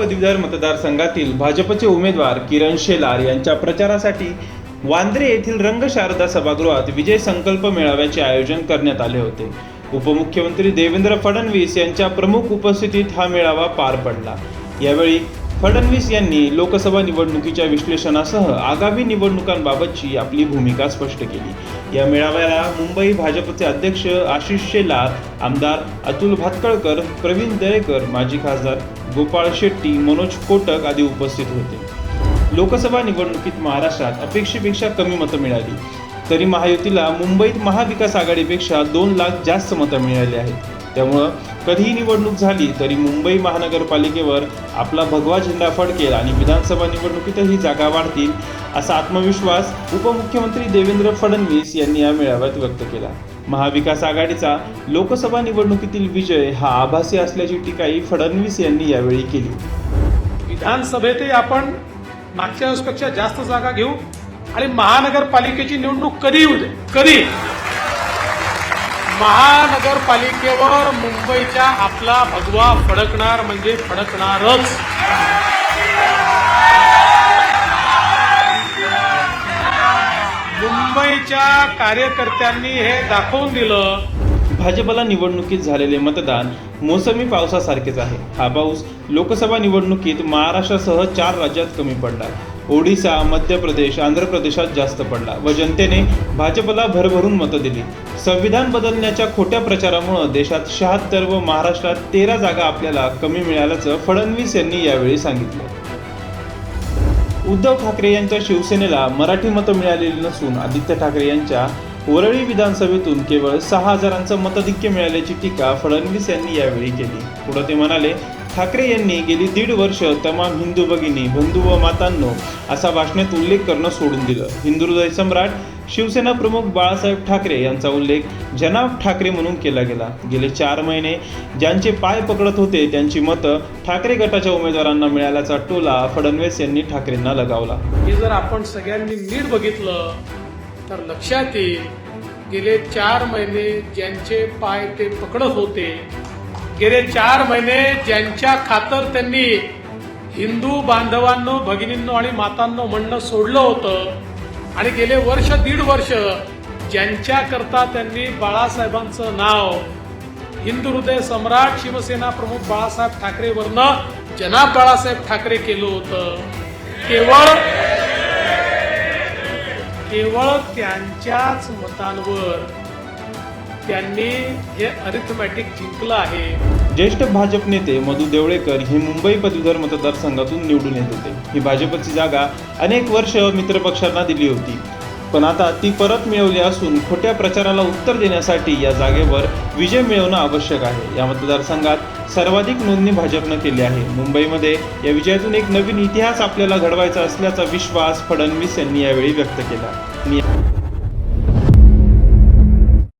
पदवीधर मतदारसंघातील भाजपचे उमेदवार किरण शेलार यांच्या प्रचारासाठी वांद्रे येथील रंगशारदा सभागृहात विजय संकल्प मेळाव्याचे आयोजन करण्यात आले होते. उपमुख्यमंत्री देवेंद्र फडणवीस यांच्या प्रमुख उपस्थितीत हा मेळावा पार पडला. यावेळी फडणवीस यांनी लोकसभा निवडणुकीच्या विश्लेषणासह आगामी निवडणुकांबाबतची आपली भूमिका स्पष्ट केली. या मेळाव्याला मुंबई भाजपचे अध्यक्ष आशिष शेलार आमदार अतुल भातकळकर प्रवीण दरेकर माजी खासदार गोपाळ शेट्टी मनोज कोटक आदी उपस्थित होते. लोकसभा निवडणुकीत महाराष्ट्रात अपेक्षेपेक्षा कमी मतं मिळाली. तरी महायुतीला मुंबईत महाविकास आघाडीपेक्षा दोन लाख जास्त मतं मिळाली आहेत. त्यामुळं कधीही निवडणूक झाली तरी मुंबई महानगरपालिकेवर आपला भगवा झेंडा फडकेल आणि विधानसभा निवडणुकीतही जागा वाढतील असा आत्मविश्वास उपमुख्यमंत्री देवेंद्र फडणवीस यांनी या मेळाव्यात व्यक्त केला. महाविकास आघाडीचा लोकसभा निवडणुकीतील विजय हा आभासी असल्याची टीकाही फडणवीस यांनी यावेळी केली. विधानसभेतही आपण मागच्या वेळेसपेक्षा जास्त जागा घेऊ आणि महानगरपालिकेची निवडणूक कधी येऊ दे. कधी महानगरपालिकेवर मुंबईच्या आपला भगवा फडकणार म्हणजे फडकणारच. मुंबईच्या कार्यकर्त्यांनी हे दाखवून दिलं. भाजपला निवडणुकीत झालेले मतदान मोसमी पावसासारखेच आहे. हा पाऊस लोकसभा निवडणुकीत महाराष्ट्रासह चार राज्यात कमी पडला. ओडिसा मध्य प्रदेश आंध्र प्रदेशात जास्त पडला व जनतेने भाजपला भरभरून मतं दिली. संविधान बदलण्याच्या खोट्या प्रचारामुळे देशात शहात्तर व महाराष्ट्रात तेरा जागा आपल्याला कमी मिळाल्याचं फडणवीस यांनी यावेळी सांगितलं. उद्धव ठाकरे यांच्या शिवसेनेला मराठी मतं मिळालेली नसून आदित्य ठाकरे यांच्या वरळी विधानसभेतून केवळ सहा हजारांचं मताधिक्य मिळाल्याची टीका फडणवीस यांनी यावेळी केली. पुढे ते म्हणाले ठाकरे यांनी गेली दीड वर्ष तमाम हिंदू भगिनी बंधू व मातांनो असा भाषणात उल्लेख करणं सोडून दिलं. हिंदू हृदय सम्राट शिवसेना प्रमुख बाळासाहेब ठाकरे यांचा उल्लेख जनाब ठाकरे म्हणून केला गेला. गेले चार महिने ज्यांचे पाय पकडत होते त्यांची मतं ठाकरे गटाच्या उमेदवारांना मिळाल्याचा टोला फडणवीस यांनी ठाकरेंना लगावला. हे जर आपण सगळ्यांनी नीट बघितलं तर लक्षात येईल गेले चार महिने ज्यांचे पाय ते पकडत होते गेले चार महिने ज्यांच्या खातर त्यांनी हिंदू बांधवांनो भगिनींनो आणि मातांनो म्हणणं सोडलं होतं. आणि गेले वर्ष दीड वर्ष ज्यांच्या करता त्यांनी बाळासाहेबांचं नाव हिंदू हृदय सम्राट शिवसेना प्रमुख बाळासाहेब ठाकरेवरनं जनाब बाळासाहेब ठाकरे केलं होतं. केवळ केवळ त्यांच्याच मतांवर त्यांनी हे अरिथमॅटिक जिंकलं आहे. ज्येष्ठ भाजप नेते मधु देवळेकर हे मुंबई पदवीधर मतदारसंघातून निवडून येत होते. ही भाजपची जागा अनेक वर्ष मित्रपक्षांना दिली होती. पण आता ती परत मिळवली असून खोट्या प्रचाराला उत्तर देण्यासाठी या जागेवर विजय मिळवणं आवश्यक आहे. या मतदारसंघात सर्वाधिक नोंदणी भाजपनं केली आहे. मुंबईमध्ये या विजयातून एक नवीन इतिहास आपल्याला घडवायचा असल्याचा विश्वास फडणवीस यांनी यावेळी व्यक्त केला.